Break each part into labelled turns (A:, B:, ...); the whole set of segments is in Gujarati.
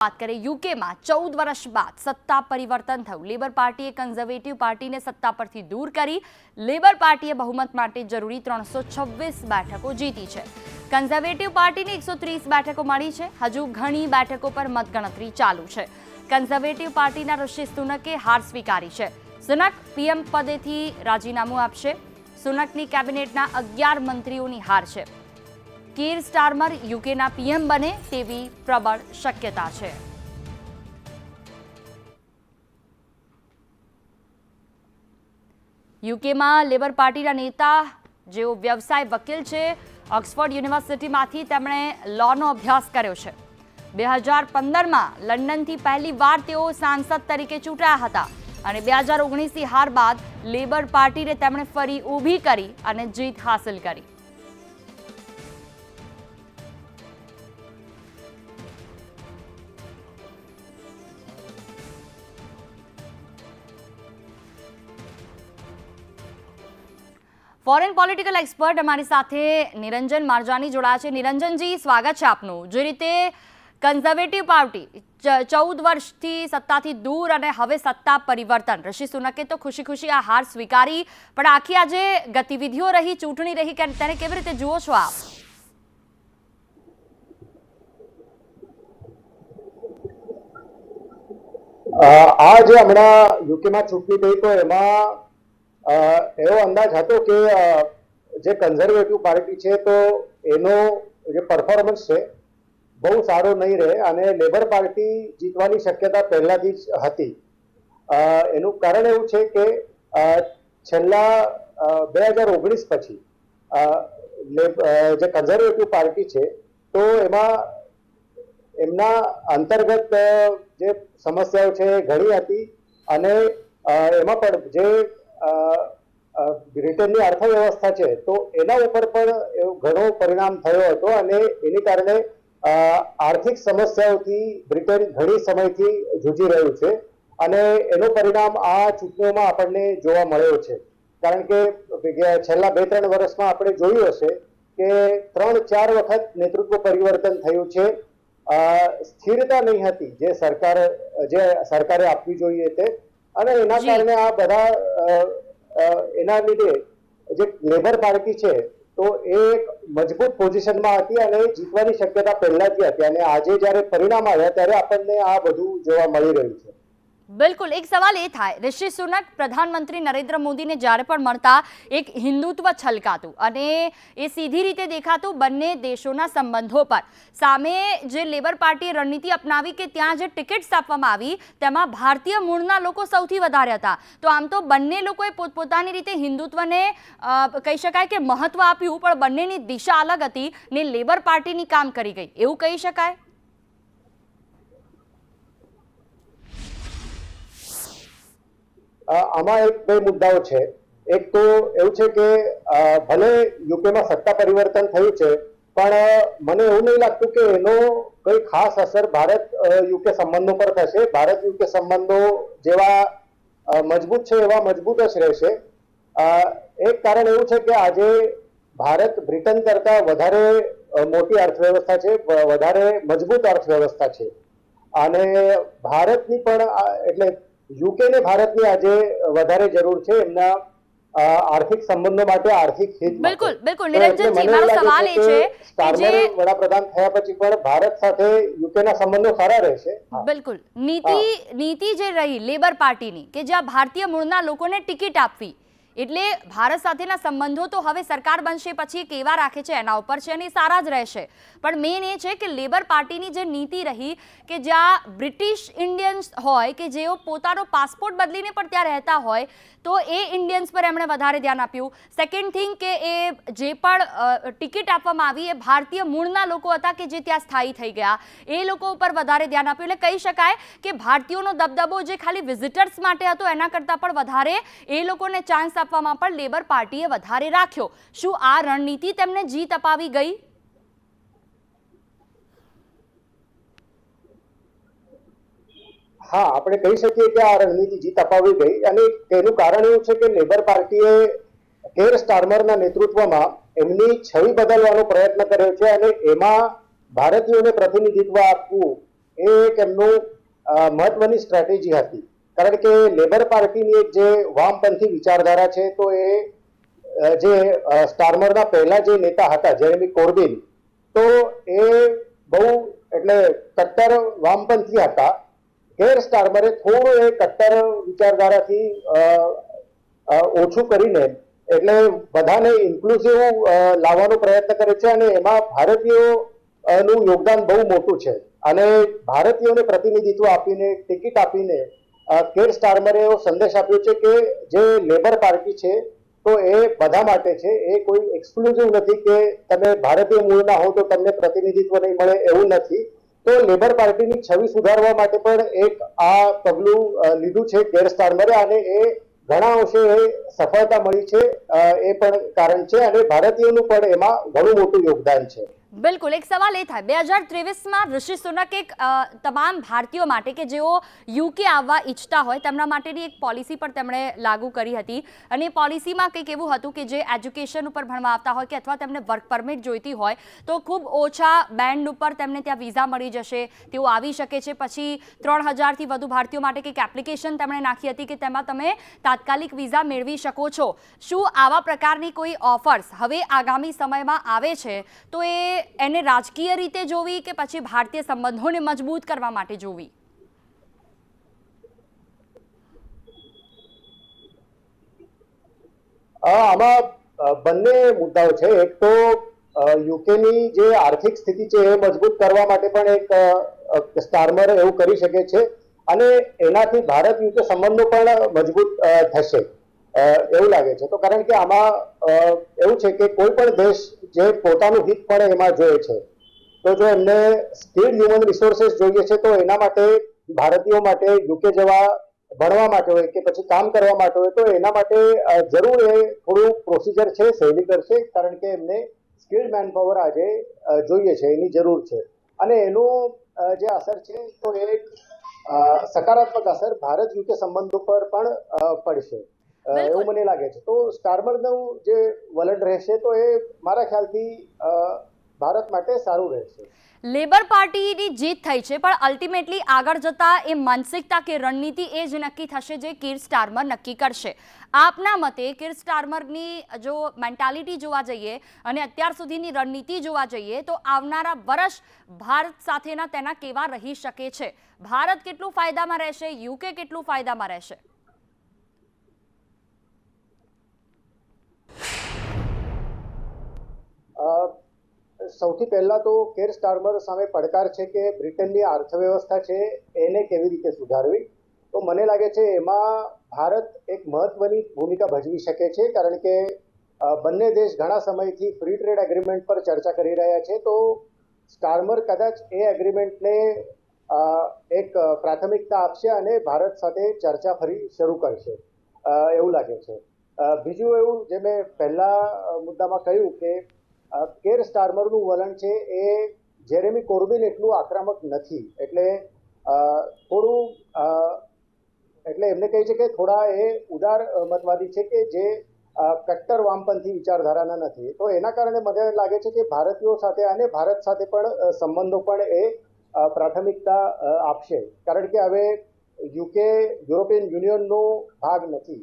A: વાત કરીએ યુકેમાં, ચૌદ વર્ષ બાદ સત્તા પરિવર્તન થયું. લેબર પાર્ટીએ કન્ઝર્વેટિવ પાર્ટીને સત્તા પરથી દૂર કરી. લેબર પાર્ટીએ બહુમત માટે જરૂરી ત્રણસો બેઠકો જીતી છે. કન્ઝર્વેટિવ પાર્ટીને એકસો બેઠકો મળી છે. હજુ ઘણી બેઠકો પર મતગણતરી ચાલુ છે. કન્ઝર્વેટિવ પાર્ટીના ઋષિ સુનકે હાર સ્વીકારી છે. સુનક પીએમ પદેથી રાજીનામું આપશે. સુનકની કેબિનેટના અગિયાર મંત્રીઓની હાર છે. કીર સ્ટારમર યુકેના પીએમ બને તેવી પ્રબળ શક્યતા છે. યુકેમાં લેબર પાર્ટીના નેતા, જેઓ વ્યવસાય વકીલ છે, ઓક્સફોર્ડ યુનિવર્સિટીમાંથી તેમણે લોનો અભ્યાસ કર્યો છે. બે હજાર પંદરમાં લંડનથી પહેલી વાર તેઓ સાંસદ તરીકે ચૂંટાયા હતા અને બે હજાર ઓગણીસની હાર બાદ લેબર પાર્ટીને તેમણે ફરી ઊભી કરી અને જીત હાંસલ કરી. ફોરેન પોલિટિકલ એક્સપર્ટ અમારી સાથે નિરંજન મારજાની જોડાયા છે. નિરંજનજી, સ્વાગત છે આપનું. જે રીતે કન્ઝર્વેટિવ પાર્ટી ચૌદ વર્ષથી સત્તાથી દૂર અને હવે સત્તા પરિવર્તન. ઋષિ સુનકે તો ખુશી ખુશી આ હાર સ્વીકારી, પણ આખી આજે ગતિવિધિઓ રહી, ચૂંટણી રહી કે તેને કેવી રીતે જુઓ છો આપ?
B: આ જે હમણાં યુકેમાં ચૂંટણી થઈ, તો એમાં એવો અંદાજ હતો કે જે કન્ઝર્વેટિવ પાર્ટી છે તો એનો જે પરફોર્મન્સ છે બહુ સારો નહીં રહે અને લેબર પાર્ટી જીતવાની શક્યતા પહેલાથી જ હતી. એનું કારણ એવું છે કે છેલ્લા બે હજાર ઓગણીસ પછી જે કન્ઝર્વેટિવ પાર્ટી છે તો એમાં એમના અંતર્ગત જે સમસ્યાઓ છે ઘણી હતી અને એમાં પણ જે બ્રિટનની અર્થવ્યવસ્થા છે, તો એના ઉપર પણ ઘણો પરિણામ થયો હતો અને એની કારણે આર્થિક સમસ્યાઓથી બ્રિટન ઘણી સમયથી જૂજી રહ્યું છે અને એનું પરિણામ આ ચૂંટણીઓમાં આપણને જોવા મળ્યો છે. કારણ કે છેલ્લા બે ત્રણ વર્ષમાં આપણે જોયું હશે કે ત્રણ ચાર વખત નેતૃત્વ પરિવર્તન થયું છે. સ્થિરતા નહીં હતી જે સરકાર, જે સરકારે આપવી જોઈએ તે અને એના કારણે આ બધા એના લીધે જે લેબર પાર્ટી છે તો એ એક મજબૂત પોઝિશનમાં હતી અને જીતવાની શક્યતા પહેલાથી હતી. અને આજે જ્યારે પરિણામ આવ્યા ત્યારે આપણને આ બધું જોવા મળી રહ્યું છે.
A: બિલકુલ, એક સવાલ એ થાય. ઋષિ સુનક પ્રધાનમંત્રી નરેન્દ્ર મોદીને જ્યારે પણ મળતા એક હિન્દુત્વ છલકાતું અને એ સીધી રીતે દેખાતું બંને દેશોના સંબંધો પર. સામે જે લેબર પાર્ટીએ રણનીતિ અપનાવી કે ત્યાં જે ટિકિટ્સ આપવામાં આવી, તેમાં ભારતીય મૂળના લોકો સૌથી વધારે હતા. તો આમ તો બંને લોકોએ પોતપોતાની રીતે હિન્દુત્વને કહી શકાય કે મહત્વ આપ્યું, પણ બંનેની દિશા અલગ હતી ને લેબર પાર્ટીની કામ કરી ગઈ. એવું કહી શકાય?
B: આમાં એક બે મુદ્દાઓ છે. એક તો એવું છે કે ભલે યુકેમાં સત્તા પરિવર્તન થયું છે, પણ મને એવું નહીં લાગતું કે એનો કોઈ ખાસ અસર ભારત યુકે સંબંધો પર થશે. ભારત યુકે સંબંધો જેવા મજબૂત છે એવા મજબૂત જ રહેશે. એક કારણ એવું છે કે આજે ભારત બ્રિટન કરતા વધારે મોટી અર્થવ્યવસ્થા છે વધારે મજબૂત અર્થવ્યવસ્થા છે. અને ભારતની પણ એટલે યુકે ને ભારતની આજે વધારે જરૂર છે એમના આર્થિક સંબંધો માટે આર્થિક હિત
A: બિલકુલ, બિલકુલ. નિરંજનજી, મારો સવાલ એ છે કે
B: વડાપ્રધાન થયા પછી પણ ભારત સાથે યુકેના સંબંધો સારા રહેશે?
A: બિલકુલ. નીતિ નીતિ જે રહી લેબર પાર્ટીની કે જ્યાં ભારતીય મૂળના લોકોને ટિકિટ આપવી એટલે ભારત સાથેના સંબંધો તો હવે સરકાર બનશે પછી કેવા રાખે છે એના ઉપર છે અને સારા જ રહેશે. પણ મેઇન એ છે કે લેબર પાર્ટીની જે નીતિ રહી કે જ્યાં બ્રિટિશ ઇન્ડિયન્સ હોય કે જેઓ પોતાનો પાસપોર્ટ બદલીને પણ ત્યાં રહેતા હોય, તો એ ઇન્ડિયન્સ પર એમણે વધારે ધ્યાન આપ્યું. સેકન્ડ થિંગ કે એ જે પણ ટિકિટ આપવામાં આવી એ ભારતીય મૂળના લોકો હતા કે જે ત્યાં સ્થાયી થઈ ગયા. એ લોકો ઉપર વધારે ધ્યાન આપ્યું. એટલે કહી શકાય કે ભારતીયોનો દબદબો જે ખાલી વિઝિટર્સ માટે હતો, એના કરતાં પણ વધારે એ લોકોને ચાન્સ આપવામાં પણ લેબર પાર્ટીએ વધારે રાખ્યો. શું આ રણનીતિ તેમને જીત અપાવી ગઈ?
B: હા, આપણે કહી શકીએ કે આ રણનીતિ જીત અપાવી ગઈ અને તેનું કારણ એવું છે કે લેબર પાર્ટીએ કેર સ્ટાર્મરના નેતૃત્વમાં એમની છવી બદલવાનો પ્રયત્ન કર્યો છે અને એમાં ભારતીયોને પ્રતિનિધિત્વ આપવું એ એક એમનું મહત્વની સ્ટ્રેટેજી હતી. કારણ કે લેબર પાર્ટીની એક જે વામપંથી વિચારધારા છે, તો એ જે સ્ટારમરના પહેલા જે નેતા હતા, જેરેમી કોર્બિન, તો એ બહુ, એટલે કટ્ટર વામપંથી હતા. કેર સ્ટારમરે થોડું એ કટ્ટર વિચારધારાથી ઓછું કરીને, એટલે બધાને ઇન્ક્લુઝિવ લાવવાનો પ્રયત્ન કરે છે અને એમાં ભારતીયો નું યોગદાન બહુ મોટું છે. અને ભારતીયોને પ્રતિનિધિત્વ આપીને, ટિકિટ આપીને કેર સ્ટારમરે એવો સંદેશ આપ્યો છે કે જે લેબર પાર્ટી છે, તો એ બધા માટે છે, એ કોઈ એક્સક્લુઝિવ નથી કે તમે ભારતીય મૂળના હો તો તમને પ્રતિનિધિત્વ નહીં મળે એવું નથી. તો લેબર પાર્ટીની છબી સુધારવા માટે પણ એક આ પગલું લીધું છે કેર સ્ટારમરે અને એ ઘણા અંશે એ સફળતા મળી છે એ પણ કારણ છે અને ભારતીયોનું પણ એમાં ઘણું મોટું યોગદાન છે.
A: બિલકુલ, એક સવાલ એ થાય. બે હજાર ત્રેવીસમાં ઋષિ સુનક એક તમામ ભારતીયો માટે કે જેઓ યુકે આવવા ઈચ્છતા હોય, તેમના માટેની એક પોલિસી પણ તેમણે લાગુ કરી હતી. અને એ પોલિસીમાં કંઈક એવું હતું કે જે એજ્યુકેશન ઉપર ભણવા આવતા હોય કે અથવા તેમને વર્ક પરમિટ જોઈતી હોય, તો ખૂબ ઓછા બેન્ડ ઉપર તેમને ત્યાં વિઝા મળી જશે, તેઓ આવી શકે છે. પછી ત્રણ હજારથી વધુ ભારતીયો માટે કંઈક એપ્લિકેશન તેમણે નાખી હતી કે તેમાં તમે તાત્કાલિક વિઝા મેળવી શકો છો. શું આવા પ્રકારની કોઈ ઓફર્સ હવે આગામી સમયમાં આવે છે? તો એ એને રાજકીય રીતે જોવી કે પછી ભારતીય સંબંધોને મજબૂત કરવા માટે જોવી?
B: આમાં બંને મુદ્દાઓ છે. એક તો યુકેની જે આર્થિક સ્થિતિ છે એ મજબૂત કરવા માટે પણ એક અ, એવું કરી શકે છે. અને એનાથી ભારત યુકે સંબંધો પણ મજબૂત થશે. એવું લાગે છે તો કારણ કે આમાં એવું છે કે કોઈ પણ દેશ જે પોતાનું હિત પણ એમાં જોઈએ છે, તો જો એમને સ્કિલ્ડ હ્યુમન રિસોર્સિસ જોઈએ છે, તો એના માટે, ભારતીયો માટે, યુકે જવા ભણવા માટે હોય કે પછી કામ કરવા માટે હોય, તો એના માટે જરૂર એ થોડું પ્રોસિજર છે, સહેલી કરશે, કારણ કે એમને સ્કિલ્ડ મેનપાવર આજે જોઈએ છે, એની જરૂર છે અને એનું જે અસર છે, તો એ સકારાત્મક અસર ભારત યુકે સંબંધો પર પણ પડશે. એવું મને લાગે છે. તો સ્ટારમરનું જે વલણ રહેશે તો એ મારા ખ્યાલથી ભારત માટે સારું રહેશે.
A: લેબર પાર્ટીની જીત થઈ છે પણ અલ્ટિમેટલી આગળ જતા એ માનસિકતા કે રણનીતિ એ જ નક્કી થશે જે કીર સ્ટારમર નક્કી કરશે. આપના મતે કીર સ્ટારમરની જો મેન્ટાલિટી જોવા જઈએ અને અત્યાર સુધીની રણનીતિ જોવા જઈએ તો આવનારા વર્ષ ભારત સાથેના તેના કેવા રહી શકે છે? ભારત કેટલું ફાયદામાં રહેશે? યુકે કેટલું ફાયદામાં રહેશે?
B: સૌથી પહેલા તો કેર સ્ટાર્મર સામે પડકાર છે કે બ્રિટનની અર્થવ્યવસ્થા છે એને કેવી રીતે સુધારવી? તો મને લાગે છે એમાં ભારત એક મહત્વની ભૂમિકા ભજવી શકે છે કારણ કે બંને દેશ ઘણા સમયથી ફ્રી ટ્રેડ એગ્રીમેન્ટ પર ચર્ચા કરી રહ્યા છે. તો સ્ટાર્મર કદાચ એ એગ્રીમેન્ટને એક પ્રાથમિકતા આપશે અને ભારત સાથે ચર્ચા ફરી શરૂ કરશે. એવું લાગે છે. બીજું એવું જે મેં પહેલા મુદ્દામાં કહ્યું કે કેર સ્ટાર્મરનું વલણ છે એ જેરેમી કોર્બિન એટલું આક્રમક નથી. એટલે થોડું એટલે એમને કહે છે કે થોડા એ ઉદાર મતવાદી છે કે જે કટ્ટર વામપંથી વિચારધારાના નથી. તો એના કારણે મને લાગે છે કે ભારતીયો સાથે અને ભારત સાથે પણ સંબંધો પણ એ પ્રાથમિકતા આપશે. કારણ કે હવે યુકે યુરોપિયન યુનિયનનો ભાગ નથી.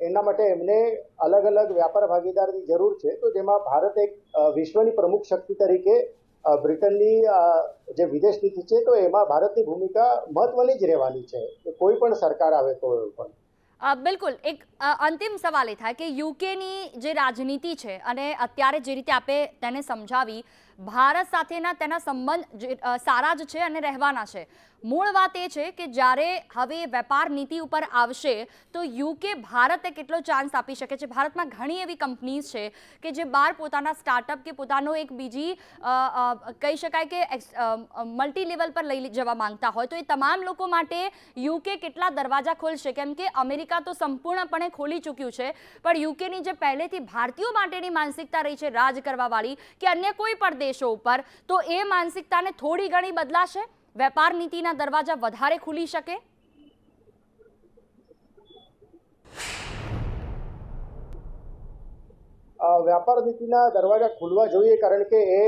B: એના માટે એમને અલગ અલગ વ્યાપાર ભાગીદારની જરૂર છે. તો જેમાં ભારત એક વિશ્વની પ્રમુખ શક્તિ તરીકે બ્રિટનની જે વિદેશ નીતિ છે, તો એમાં ભારતની ભૂમિકા મહત્વની જ રહેવાની છે. કોઈ પણ સરકાર આવે તો પણ.
A: બિલકુલ. એક અંતિમ સવાલ એ થાય કે યુકેની જે રાજનીતિ છે અને અત્યારે જે રીતે આપે તેને સમજાવી ભારત સાથેના તેના સંબંધ સારા જ છે અને રહેવાના છે. મૂળ વાત એ છે કે જ્યારે હવે વેપાર નીતિ ઉપર આવશે, તો યુકે ભારતે કેટલો ચાન્સ આપી શકે છે? ભારતમાં ઘણી એવી કંપનીઝ છે કે જે બહાર પોતાના સ્ટાર્ટઅપ કે પોતાનો એક બીજી કહી શકાય કે મલ્ટી લેવલ પર લઈ જવા માંગતા હોય. તો એ તમામ લોકો માટે યુકે કેટલા દરવાજા ખોલશે? કેમ કે અમેરિકા તો સંપૂર્ણપણે ખોલી ચૂક્યું છે. પણ યુકેની જે પહેલેથી ભારતીયો માટેની માનસિકતા રહી છે, રાજ કરવાવાળી કે અન્ય કોઈ પણ દેશો ઉપર. તો એ માનસિકતાને થોડી ઘણી બદલાશે? વેપાર નીતિના દરવાજા વધારે ખુલી શકે?
B: વ્યાપાર નીતિના દરવાજા ખુલવા જોઈએ કારણ કે એ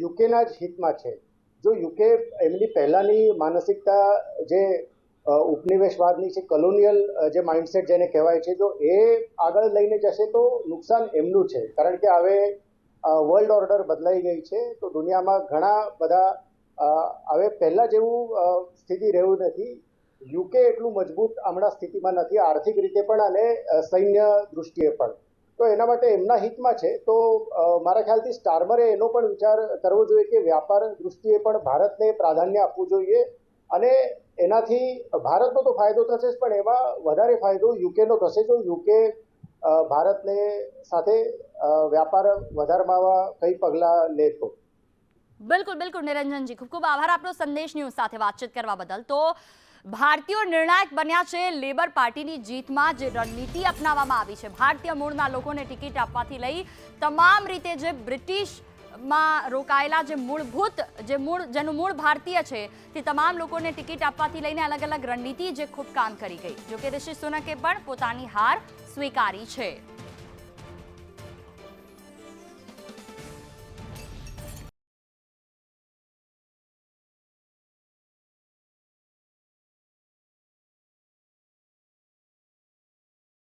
B: યુકેના જ હિતમાં છે. જો યુકે એમની પહેલાની માનસિકતા જે ઉપનિવેશવાદની છે કોલોનિયલ જે માઇન્ડસેટ જેને કહેવાય છે, જો એ આગળ લઈને જશે તો નુકસાન એમનું છે. કારણ કે હવે વર્લ્ડ ઓર્ડર બદલાઈ ગઈ છે, તો દુનિયામાં ઘણા બધા હવે પહેલાં જેવું સ્થિતિ રહ્યું નથી. યુકે એટલું મજબૂત હમણાં સ્થિતિમાં નથી, આર્થિક રીતે પણ અને સૈન્ય દૃષ્ટિએ પણ. તો એના માટે એમના હિતમાં છે, તો મારા ખ્યાલથી સ્ટાર્મરે એનો પણ વિચાર કરવો જોઈએ કે વ્યાપાર દૃષ્ટિએ પણ ભારતને પ્રાધાન્ય આપવું જોઈએ અને એનાથી ભારતનો તો ફાયદો થશે જ, પણ એમાં વધારે ફાયદો યુકેનો થશે જો યુકે ભારતને સાથે વ્યાપાર વધારવા કઈ પગલાં લેશો?
A: બિલકુલ બિલકુલ, નિરંજનજી. ખૂબ ખૂબ આભાર આપનો સંદેશ ન્યૂઝ સાથે વાતચીત કરવા બદલ. તો, ભારતીયો નિર્ણાયક બન્યા છે લેબર પાર્ટીની જીતમાં જે રણનીતિ અપનાવવામાં આવી છે. ભારતીય મૂળના લોકોને ટિકિટ આપવાથી લઈ તમામ રીતે જે બ્રિટિશમાં રોકાયેલા જે મૂળભૂત, જે મૂળ, જેનું મૂળ ભારતીય છે, તે તમામ લોકોને ટિકિટ આપવાથી લઈને અલગ અલગ રણનીતિ જે ખૂબ કામ કરી ગઈ. જોકે ઋષિ સુનકે પણ પોતાની હાર સ્વીકારી છે.